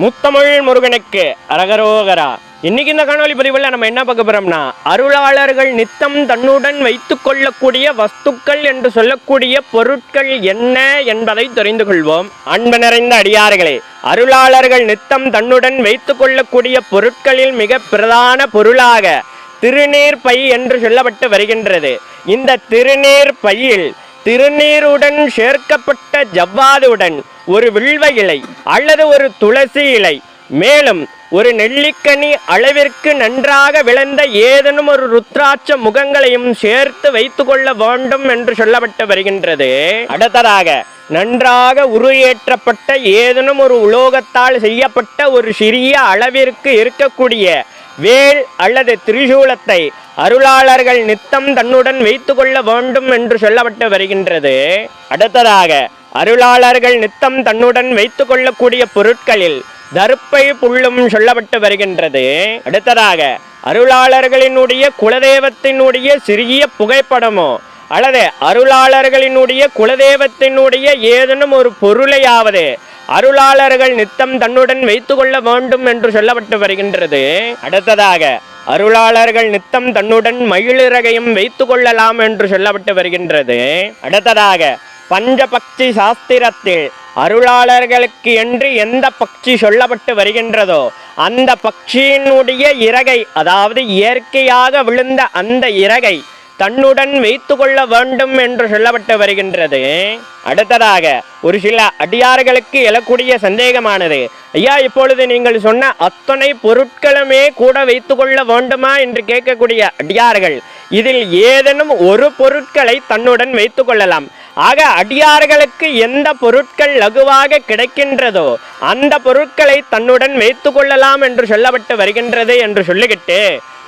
முத்தமிழ் முருகனுக்கு அரகரோகரா. இன்னைக்கு இந்த காணொளி பதிவில் நம்ம என்ன பார்க்க போறோம்னா அருளாளர்கள் நித்தம் தன்னுடன் வைத்துக் கொள்ளக்கூடிய வஸ்துக்கள் என்று சொல்லக்கூடிய பொருட்கள் என்ன என்பதை தெரிந்து கொள்வோம். அன்பு நிறைந்த அடியார்களே அருளாளர்கள் நித்தம் தன்னுடன் வைத்துக் கொள்ளக்கூடிய பொருட்களில் மிக பிரதான பொருளாக திருநீர் பை என்று சொல்லப்பட்டு வருகின்றது. இந்த திருநீர் பையில் திருநீருடன் சேர்க்கப்பட்ட ஜவ்வாதுடன் ஒரு வில்வ இலை அல்லது ஒரு துளசி இலை. மேலும் ஒரு நெல்லிக்கனி அளவிற்கு நன்றாக விளைந்த ஏதேனும் ஒரு ருத்ராட்ச முகங்களையும் சேர்த்து வைத்து கொள்ள வேண்டும் என்று சொல்லப்பட்டு வருகின்றது. அடுத்ததாக நன்றாக உருவேற்றப்பட்ட ஏதேனும் ஒரு உலோகத்தால் செய்யப்பட்ட ஒரு சிறிய அளவிற்கு இருக்கக்கூடிய வேல் அல்லது திரிசூலத்தை அருளாளர்கள் நித்தம் தன்னுடன் வைத்து கொள்ள வேண்டும் என்று சொல்லப்பட்டு வருகின்றது. அடுத்ததாக அருளாளர்கள் நித்தம் தன்னுடன் வைத்து கொள்ளக்கூடிய பொருட்களில் தர்ப்பை புல்லும் சொல்லப்பட்டு வருகின்றது. அடுத்ததாக அருளாளர்களினுடைய குலதெய்வத்தினுடைய சிறிய புகைப்படமோ அல்லது அருளாளர்களினுடைய குலதெய்வத்தினுடைய ஏதேனும் ஒரு பொருளையாவது அருளாளர்கள் நித்தம் தன்னுடன் வைத்து கொள்ள வேண்டும் என்று சொல்லப்பட்டு வருகின்றது. அடுத்ததாக அருளாளர்கள் நித்தம் தன்னுடன் மயிலிறகையும் வைத்து கொள்ளலாம் என்று சொல்லப்பட்டு வருகின்றது. அடுத்ததாக பஞ்சபக்ஷி சாஸ்திரத்தில் அருளாளர்களுக்கு என்று எந்த பக்ஷி சொல்லப்பட்டு வருகின்றதோ அந்த பக்ஷியினுடைய இறகை அதாவது இயற்கையாக விழுந்த அந்த இறகை தன்னுடன் வைத்து கொள்ள வேண்டும் என்று சொல்லப்பட்டு வருகின்றது. அடுத்ததாக ஒரு சில அடியார்களுக்கு எழக்கூடிய சந்தேகமானது. ஐயா இப்பொழுது நீங்கள் சொன்ன அத்தனை பொருட்களுமே கூட வைத்து கொள்ள வேண்டுமா என்று கேட்கக்கூடிய அடியார்கள் இதில் ஏதேனும் ஒரு பொருட்களை தன்னுடன் வைத்து கொள்ளலாம். ஆக அடியார்களுக்கு எந்த பொருட்கள் லகுவாக கிடைக்கின்றதோ அந்த பொருட்களை தன்னுடன் வைத்து கொள்ளலாம் என்று சொல்லப்பட்டு வருகின்றது என்று சொல்லிக்கிட்டு